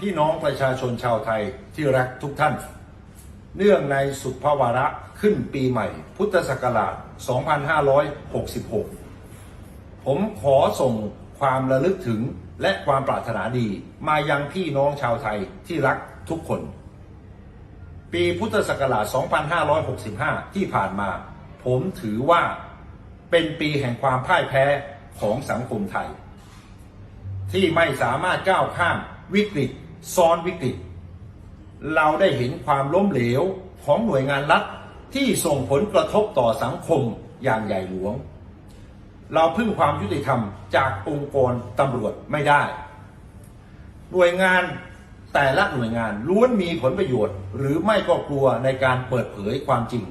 พี่น้องประชาชนชาวไทยที่รักทุกท่าน เนื่องในสุภาวาระขึ้นปีใหม่ พุทธศักราช 2566 ผมขอส่งความระลึกถึงและความปรารถนาดีมายังพี่น้องชาวไทยที่รักทุกคน ปีพุทธศักราช 2565 ที่ผ่านมา ผมถือว่าเป็นปีแห่งความพ่ายแพ้ของสังคมไทย ที่ไม่สามารถก้าวข้ามวิกฤต ซ้อนวิกฤต เราได้เห็นความล้มเหลวของหน่วยงานรัฐที่ส่งผลกระทบต่อสังคมอย่างใหญ่หลวง เราพึ่งความยุติธรรมจากองค์กรตำรวจไม่ได้ หน่วยงานแต่ละหน่วยงานล้วนมีผลประโยชน์ หรือไม่ก็กลัวในการเปิดเผยความจริง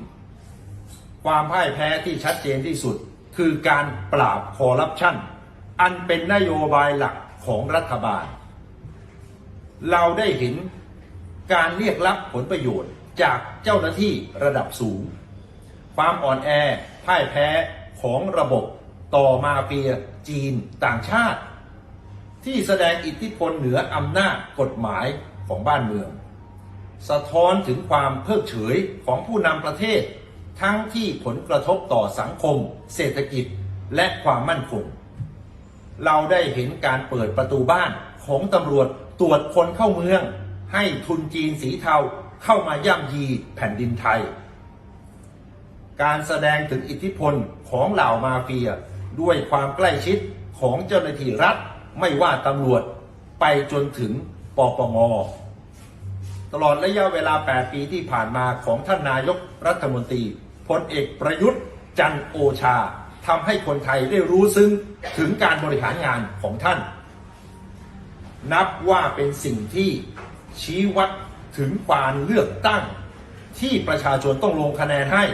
ความพ่ายแพ้ที่ชัดเจนที่สุดคือการปราบคอร์รัปชันอันเป็นนโยบายหลักของรัฐบาล เราได้เห็นการเรียกรับผลประโยชน์จากเจ้าหน้าที่ระดับสูง ความอ่อนแอพ่ายแพ้ของระบบต่อมาเฟียจีนต่างชาติ ที่แสดงอิทธิพลเหนืออำนาจกฎหมายของบ้านเมือง สะท้อนถึงความเพิกเฉยของผู้นำประเทศ ทั้งที่ผลกระทบต่อสังคม เศรษฐกิจและความมั่นคง เราได้เห็นการเปิดประตูบ้าน ของตำรวจตรวจคนเข้าเมือง ให้ทุนจีนสีเทาเข้ามาย่ำยีแผ่นดินไทย การแสดงถึงอิทธิพลของเหล่ามาเฟีย ด้วยความใกล้ชิดของเจ้าหน้าที่รัฐไม่ว่าตำรวจไปจนถึงปปงตลอดระยะเวลา 8 ปีที่ผ่านมาของท่านนายกรัฐมนตรีพลเอกประยุทธ์จันโอชาทำให้คนไทยได้รู้ซึ้งถึงการบริหารงานของท่าน นับว่าเป็นสิ่งที่ชี้วัดถึงการเลือกตั้ง ที่ประชาชนต้องลงคะแนนให้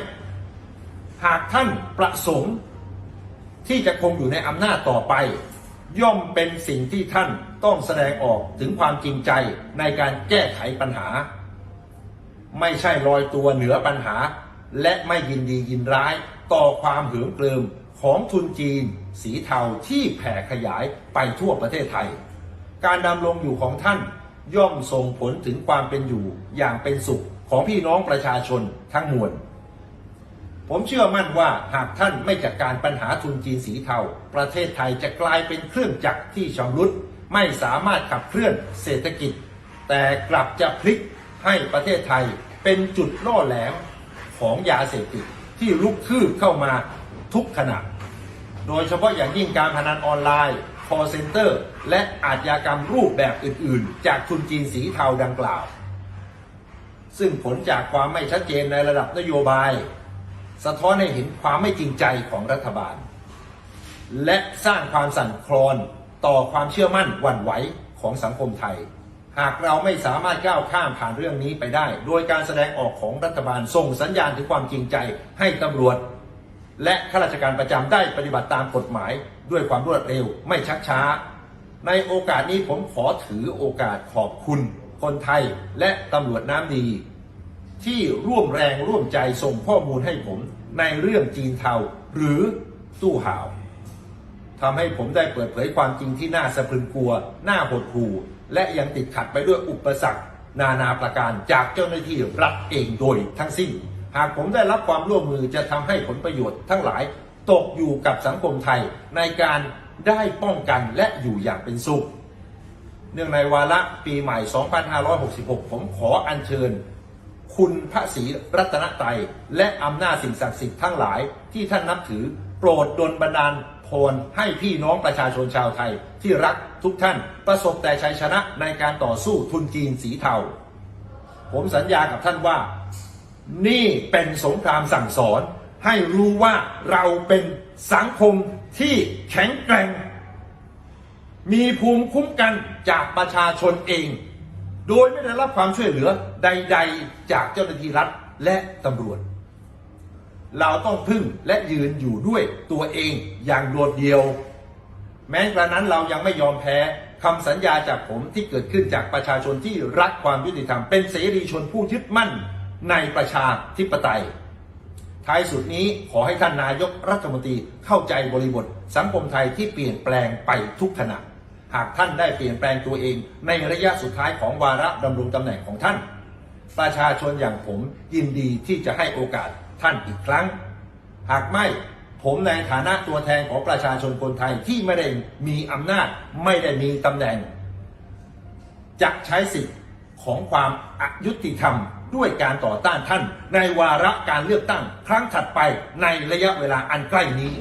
หากท่านประสงค์ที่จะคงอยู่ในอำนาจต่อไป ย่อมเป็นสิ่งที่ท่านต้องแสดงออกถึงความจริงใจในการแก้ไขปัญหา ไม่ใช่ลอยตัวเหนือปัญหา และไม่ยินดียินร้ายต่อความเหือมเกริมของทุนจีน สีเทาที่แผ่ขยายไปทั่วประเทศไทย การดำรงอยู่ของท่านย่อมส่งผลถึงความเป็นอยู่อย่างเป็นสุขของพี่น้องประชาชนทั้งมวล ผมเชื่อมั่นว่าหากท่านไม่จัดการปัญหาทุนจีนสีเทา ประเทศไทยจะกลายเป็นเครื่องจักรที่ชำรุด ไม่สามารถขับเคลื่อนเศรษฐกิจ แต่กลับจะพลิกให้ประเทศไทยเป็นจุดล่อแหลมของยาเสพติดที่ลุกคืบเข้ามาทุกขณะ โดยเฉพาะอย่างยิ่งการพนันออนไลน์ call center และอาชญากรรมรูปแบบอื่นๆ จากทุนจีนสีเทาดังกล่าว ซึ่งผลจากความไม่ชัดเจนในระดับนโยบาย สะท้อนให้เห็นความไม่จริงใจของรัฐบาล และสร้างความสั่นคลอนต่อความเชื่อมั่นหวั่นไหวของสังคมไทย หากเราไม่สามารถก้าวข้ามผ่านเรื่องนี้ไปได้ โดยการแสดงออกของรัฐบาลส่งสัญญาณถึงความจริงใจให้ตำรวจ และข้าราชการประจำได้ปฏิบัติตามกฎหมาย ด้วยความรวดเร็วไม่ชักช้า ในโอกาสนี้ผมขอถือโอกาสขอบคุณคนไทยและตำรวจน้ำดี ที่ร่วมแรงร่วมใจส่งข้อมูลให้ผมในเรื่องจีนเทาหรือตู้ห่าวทำให้ผมได้เปิดเผยความจริงที่น่าสะพรึงกลัว น่าหดหู่ และยังติดขัดไปด้วยอุปสรรค นานาประการจากเจ้าหน้าที่รัฐเองโดยทั้งสิ้น หากผมได้รับความร่วมมือจะทำให้ผลประโยชน์ทั้งหลาย ตกอยู่กับสังคมไทยในการได้ป้องกันและอยู่อย่างเป็นสุข เนื่องในวาระปีใหม่ 2566 ผมขออัญเชิญ คุณพระศรีรัตนตรและอำนาจสิ่งศักดิ์สิทธิ์ทั้งหลายที่ท่านนับถือโปรดดลบันดาลพรให้พี่น้องประชาชนชาวไทยที่รักทุกท่านประสบแต่ชัยชนะในการต่อสู้ทุนจีนสีเทา ผมสัญญากับท่านว่า นี่เป็นสงครามสั่งสอน ให้รู้ว่าเราเป็นสังคมที่แข็งแกร่ง มีภูมิคุ้มกันจากประชาชนเอง โดยไม่ได้รับความช่วยเหลือใด ๆ จากเจ้าหน้าที่รัฐและตำรวจ เราต้องพึ่งและยืนอยู่ด้วยตัวเองอย่างโดดเดี่ยว แม้กระนั้นเรายังไม่ยอมแพ้คำสัญญาจากผมที่เกิดขึ้นจากประชาชนที่รักความยุติธรรม เป็นเสรีชนผู้ยึดมั่นในประชาธิปไตย ท้ายสุดนี้ขอให้ท่านนายกรัฐมนตรีเข้าใจบริบท สังคมไทยที่เปลี่ยนแปลงไปทุกขณะ หากท่านได้เปลี่ยนแปลงตัวเอง ในระยะสุดท้ายของวาระดำรงตำแหน่งของท่าน ประชาชนอย่างผมยินดีที่จะให้โอกาสท่านอีกครั้ง หากไม่ผมในฐานะตัวแทนของประชาชนคนไทยที่ไม่ได้มีอำนาจไม่ได้มีตำแหน่งจะใช้สิทธิ์ของความอายุติธรรม ด้วยการต่อต้านท่าน ในวาระการเลือกตั้ง ครั้งถัดไปในระยะเวลาอันใกล้นี้